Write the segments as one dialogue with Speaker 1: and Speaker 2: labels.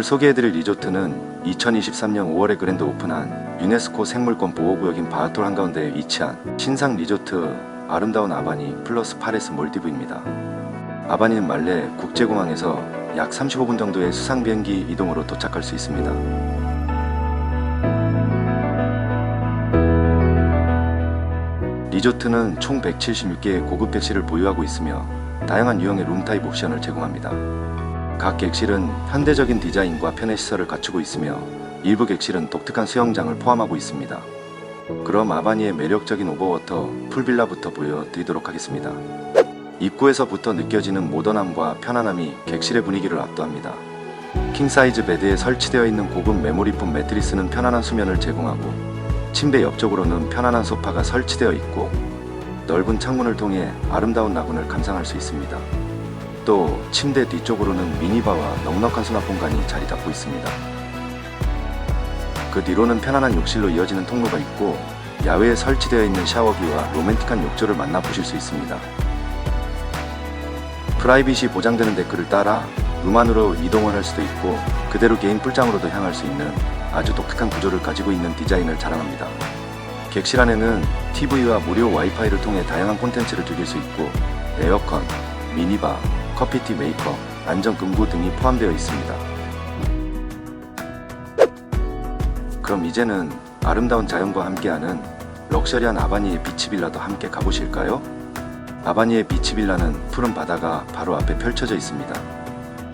Speaker 1: 오늘 소개해드릴 리조트는 2023년 5월에 그랜드 오픈한 유네스코 생물권 보호구역인 바하톨 한가운데에 위치한 신상 리조트 아름다운 아바니 플러스 파레스 몰디브입니다. 아바니는 말레 국제공항에서 약 35분 정도의 수상 비행기 이동으로 도착할 수 있습니다. 리조트는 총 176개의 고급 객실을 보유하고 있으며 다양한 유형의 룸타입 옵션을 제공합니다. 각 객실은 현대적인 디자인과 편의 시설을 갖추고 있으며 일부 객실은 독특한 수영장을 포함하고 있습니다. 그럼 아바니의 매력적인 오버워터 풀빌라부터 보여드리도록 하겠습니다. 입구에서부터 느껴지는 모던함과 편안함이 객실의 분위기를 압도합니다. 킹사이즈 베드에 설치되어 있는 고급 메모리폼 매트리스는 편안한 수면을 제공하고 침대 옆쪽으로는 편안한 소파가 설치되어 있고 넓은 창문을 통해 아름다운 라군을 감상할 수 있습니다. 또 침대 뒤쪽으로는 미니바와 넉넉한 수납 공간이 자리 잡고 있습니다. 그 뒤로는 편안한 욕실로 이어지는 통로가 있고 야외에 설치되어 있는 샤워기와 로맨틱한 욕조를 만나보실 수 있습니다. 프라이빗이 보장되는 데크를 따라 룸 안으로 이동을 할 수도 있고 그대로 개인 풀장으로도 향할 수 있는 아주 독특한 구조를 가지고 있는 디자인을 자랑합니다. 객실 안에는 TV와 무료 와이파이를 통해 다양한 콘텐츠를 즐길 수 있고 에어컨, 미니바, 커피티 메이커, 안전금고 등이 포함되어 있습니다. 그럼 이제는 아름다운 자연과 함께하는 럭셔리한 아바니의 비치빌라도 함께 가보실까요? 아바니의 비치빌라는 푸른 바다가 바로 앞에 펼쳐져 있습니다.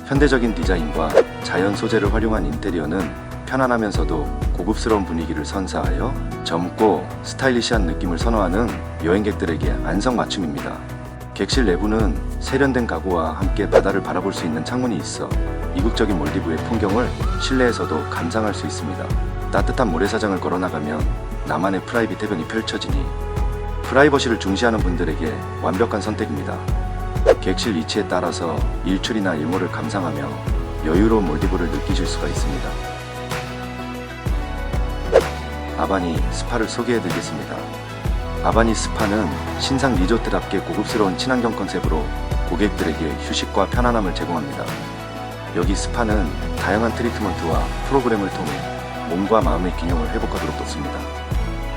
Speaker 1: 현대적인 디자인과 자연 소재를 활용한 인테리어는 편안하면서도 고급스러운 분위기를 선사하여 젊고 스타일리시한 느낌을 선호하는 여행객들에게 안성맞춤입니다. 객실 내부는 세련된 가구와 함께 바다를 바라볼 수 있는 창문이 있어 이국적인 몰디브의 풍경을 실내에서도 감상할 수 있습니다. 따뜻한 모래사장을 걸어나가면 나만의 프라이빗 해변이 펼쳐지니 프라이버시를 중시하는 분들에게 완벽한 선택입니다. 객실 위치에 따라서 일출이나 일몰을 감상하며 여유로운 몰디브를 느끼실 수가 있습니다. 아바니 스파를 소개해드리겠습니다. 아바니 스파는 신상 리조트답게 고급스러운 친환경 컨셉으로 고객들에게 휴식과 편안함을 제공합니다. 여기 스파는 다양한 트리트먼트와 프로그램을 통해 몸과 마음의 균형을 회복하도록 돕습니다.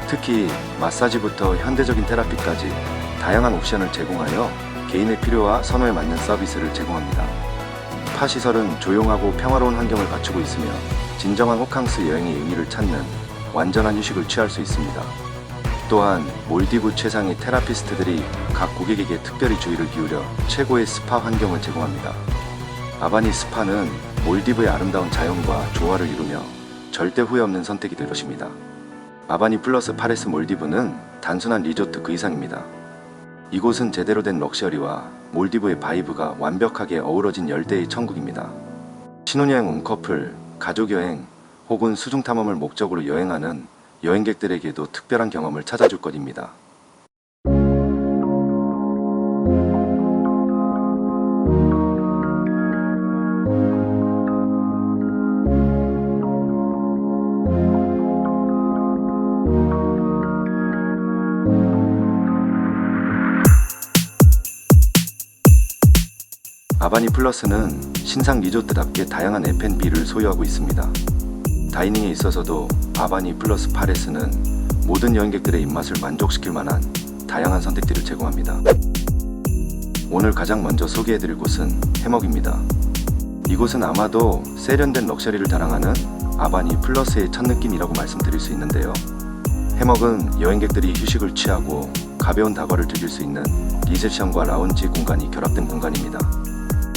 Speaker 1: 특히 마사지부터 현대적인 테라피까지 다양한 옵션을 제공하여 개인의 필요와 선호에 맞는 서비스를 제공합니다. 파 시설은 조용하고 평화로운 환경을 갖추고 있으며 진정한 호캉스 여행의 의미를 찾는 완전한 휴식을 취할 수 있습니다. 또한 몰디브 최상의 테라피스트들이 각 고객에게 특별히 주의를 기울여 최고의 스파 환경을 제공합니다. 아바니 스파는 몰디브의 아름다운 자연과 조화를 이루며 절대 후회 없는 선택이 될 것입니다. 아바니 플러스 파레스 몰디브는 단순한 리조트 그 이상입니다. 이곳은 제대로 된 럭셔리와 몰디브의 바이브가 완벽하게 어우러진 열대의 천국입니다. 신혼여행 온 커플, 가족여행 혹은 수중 탐험을 목적으로 여행하는 여행객들에게도 특별한 경험을 찾아줄 것입니다. 아바니 플러스는 신상 리조트답게 다양한 F&B를 소유하고 있습니다. 다이닝에 있어서도 아바니 플러스 파레스는 모든 여행객들의 입맛을 만족시킬 만한 다양한 선택들을 제공합니다. 오늘 가장 먼저 소개해드릴 곳은 해먹입니다. 이곳은 아마도 세련된 럭셔리를 자랑하는 아바니 플러스의 첫 느낌이라고 말씀드릴 수 있는데요. 해먹은 여행객들이 휴식을 취하고 가벼운 다과를 즐길 수 있는 리셉션과 라운지 공간이 결합된 공간입니다.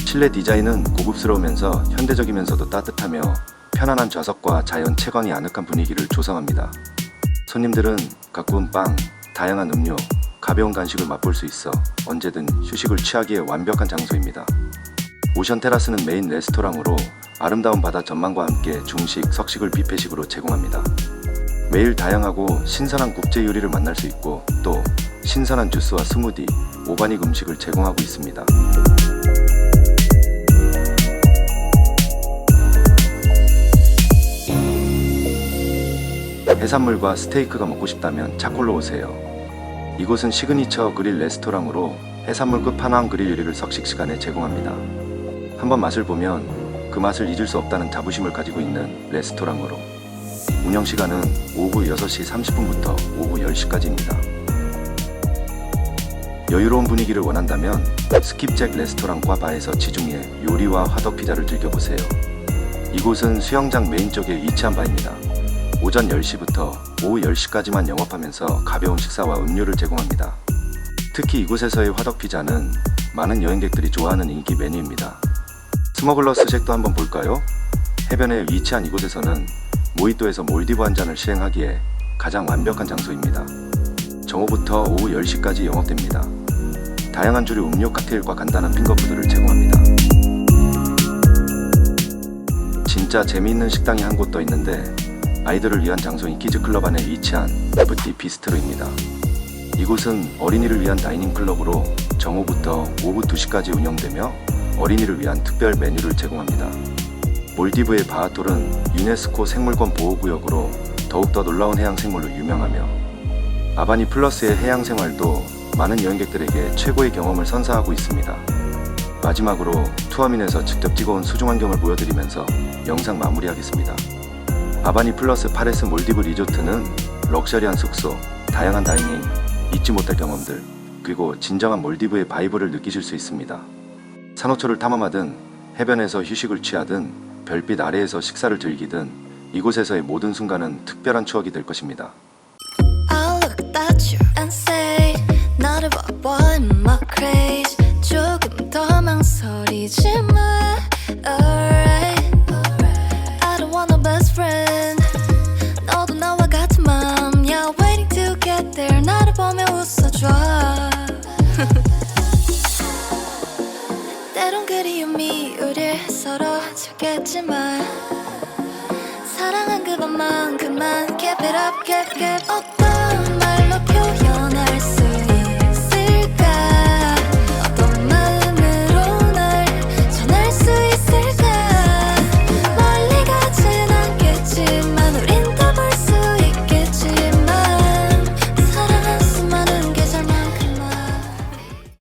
Speaker 1: 실내 디자인은 고급스러우면서 현대적이면서도 따뜻하며 편안한 좌석과 자연 채광이 아늑한 분위기를 조성합니다. 손님들은 가꾸운 빵, 다양한 음료, 가벼운 간식을 맛볼 수 있어 언제든 휴식을 취하기에 완벽한 장소입니다. 오션 테라스는 메인 레스토랑으로 아름다운 바다 전망과 함께 중식, 석식을 뷔페식으로 제공합니다. 매일 다양하고 신선한 국제 요리를 만날 수 있고 또 신선한 주스와 스무디, 오가닉 음식을 제공하고 있습니다. 해산물과 스테이크가 먹고 싶다면 차콜로 오세요. 이곳은 시그니처 그릴 레스토랑으로 해산물 끝판왕 그릴 요리를 석식 시간에 제공합니다. 한번 맛을 보면 그 맛을 잊을 수 없다는 자부심을 가지고 있는 레스토랑으로 운영 시간은 오후 6시 30분부터 오후 10시까지입니다. 여유로운 분위기를 원한다면 스킵잭 레스토랑과 바에서 지중해 요리와 화덕 피자를 즐겨보세요. 이곳은 수영장 메인 쪽에 위치한 바입니다. 오전 10시부터 오후 10시까지만 영업하면서 가벼운 식사와 음료를 제공합니다. 특히 이곳에서의 화덕 피자는 많은 여행객들이 좋아하는 인기 메뉴입니다. 스머글러스 잭도 한번 볼까요? 해변에 위치한 이곳에서는 모히또에서 몰디브 한 잔을 시행하기에 가장 완벽한 장소입니다. 정오부터 오후 10시까지 영업됩니다. 다양한 주류 음료 칵테일과 간단한 핑거푸드를 제공합니다. 진짜 재미있는 식당이 한 곳 더 있는데 아이들을 위한 장소인 키즈클럽 안에 위치한 FT 비스트로입니다. 이곳은 어린이를 위한 다이닝 클럽으로 정오부터 오후 2시까지 운영되며 어린이를 위한 특별 메뉴를 제공합니다. 몰디브의 바하톨은 유네스코 생물권 보호구역으로 더욱더 놀라운 해양 생물로 유명하며 아바니 플러스의 해양 생활도 많은 여행객들에게 최고의 경험을 선사하고 있습니다. 마지막으로 투어민에서 직접 찍어온 수중 환경을 보여드리면서 영상 마무리하겠습니다. 아바니 플러스 파레스 몰디브 리조트는 럭셔리한 숙소, 다양한 다이닝, 잊지 못할 경험들, 그리고 진정한 몰디브의 바이브를 느끼실 수 있습니다. 산호초를 탐험하든 해변에서 휴식을 취하든 별빛 아래에서 식사를 즐기든 이곳에서의 모든 순간은 특별한 추억이 될 것입니다.
Speaker 2: 나를 봐봐 in my 때론 그리움이 우릴 서로 찾겠지만 사랑한 그것만큼만 Keep it up, keep, keep. up